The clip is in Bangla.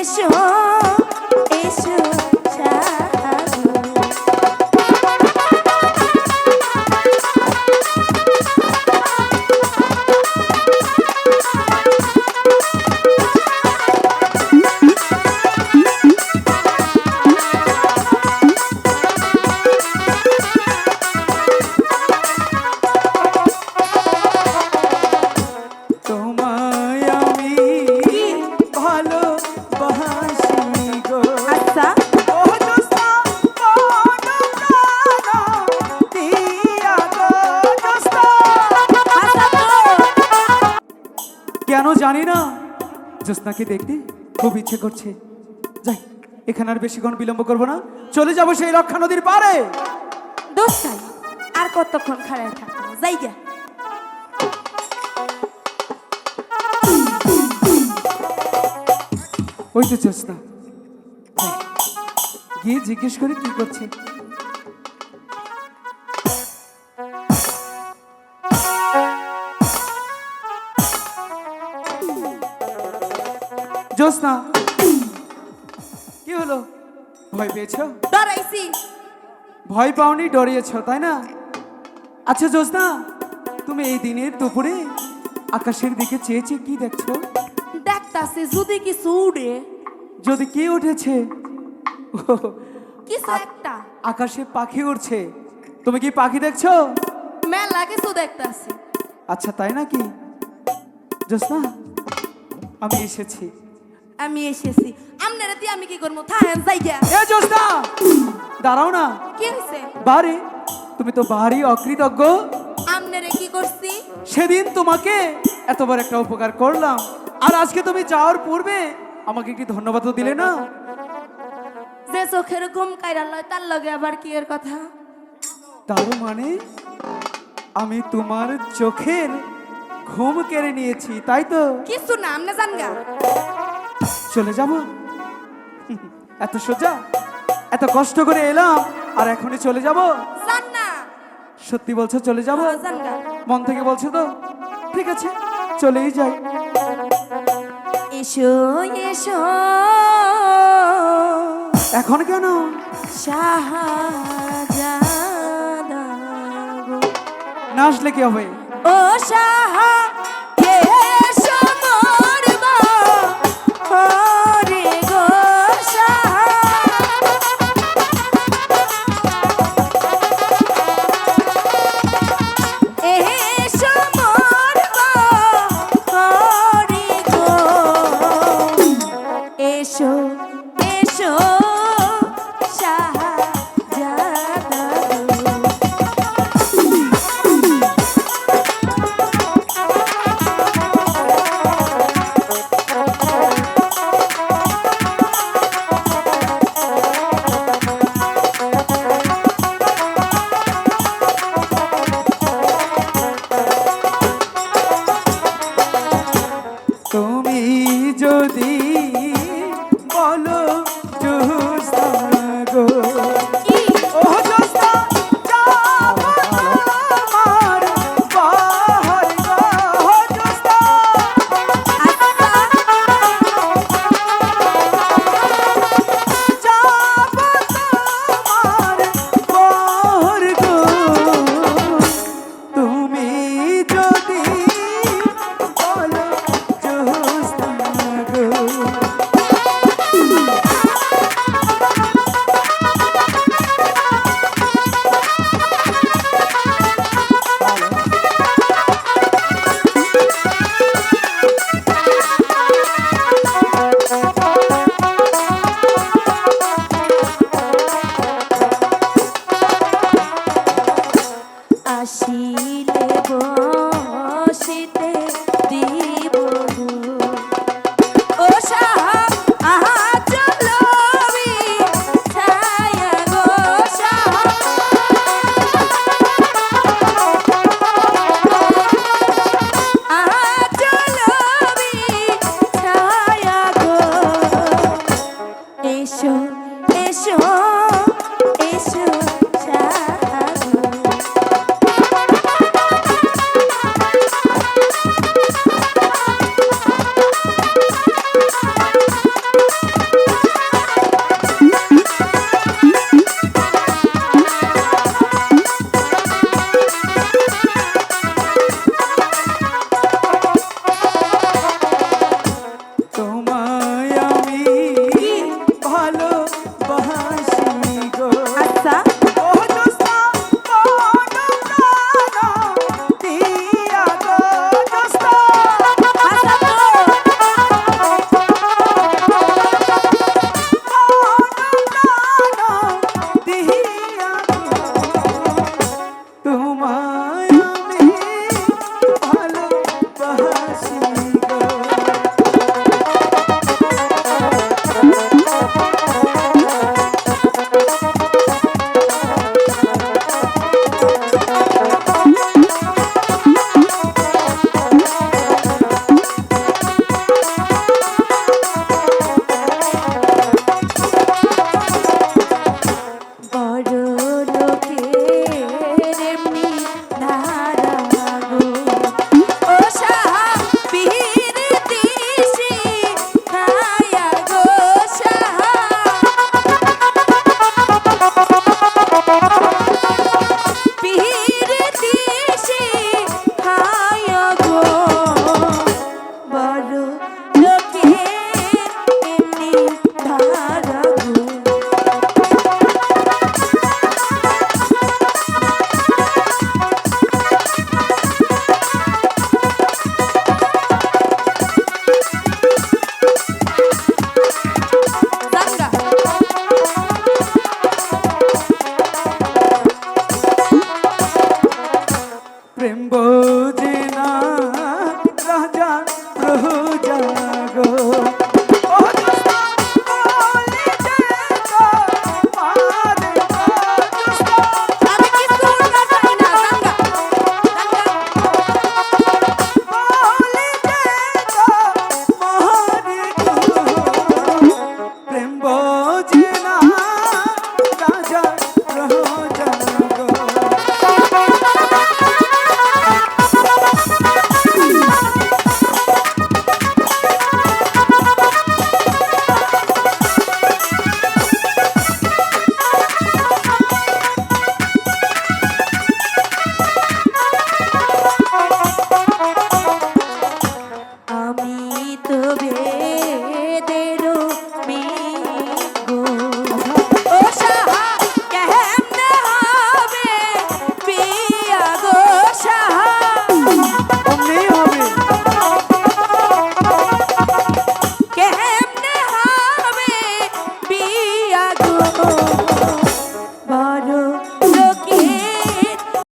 এসো জানি না। জ্যোৎস্নাকে দেখতে খুব ইচ্ছে করছে। যাই এখানে আর বেশিক্ষণ বিলম্ব করব না। চলে যাব সেই রক্ষা নদীর পারে দোস্তাই আর কতক্ষণ খাড়ায় থাকব? যাইগা ওই তো জ্যোৎস্না। গিয়ে জিজ্ঞেস করে কি করছে। জ্যোৎস্না কি হলো? ভয় পেয়েছ? ডরাইছি। ভয় পাওনি ডরিয়েছ তাই না? আচ্ছা জ্যোৎস্না তুমি এই দিনের দুপুরে আকাশের দিকে চেয়েছে কি দেখছ? দেখতাছি যদি কিছু উড়ে। যদি কি উঠেছে? কিছু একটা। আকাশে পাখি উড়ছে। তুমি কি পাখি দেখছ? মেলা কিছু দেখতাছি। আচ্ছা তাই নাকি? জ্যোৎস্না আমি এসেছি। আমি এসেছি। আপনারা দিয়ে আমি কি করব? থাকেন যাইগা এ জ্যোৎস্না! দাঁড়াও না। কি হয়েছে বারে তুমি তো বাড়ি অকৃতজ্ঞ। আপনারা কি করছি? সেদিন তোমাকে এতবার একটা উপকার করলাম। আর আজকে তুমি যাওয়ার পূর্বে আমাকে কি ধন্যবাদ তো দিলে না? যে চোখের ঘুম কাইরা লয় তার লগে আবার কি এর কথা? তার মানে আমি তোমার চোখের ঘুম কেড়ে নিয়েছি তাই তো? কিছু না আপনি জানগা। চলে যাব। এত সোজা এত কষ্ট করে এলাম আর এখনই চলে যাব। সত্যি বলছো চলে যাব? হ্যাঁ, মন থেকে বলছো তো? ঠিক আছে চলেই যাই। এসো এসো। এখন কেন। না আসলে কি হবে? ও শাহা Oh.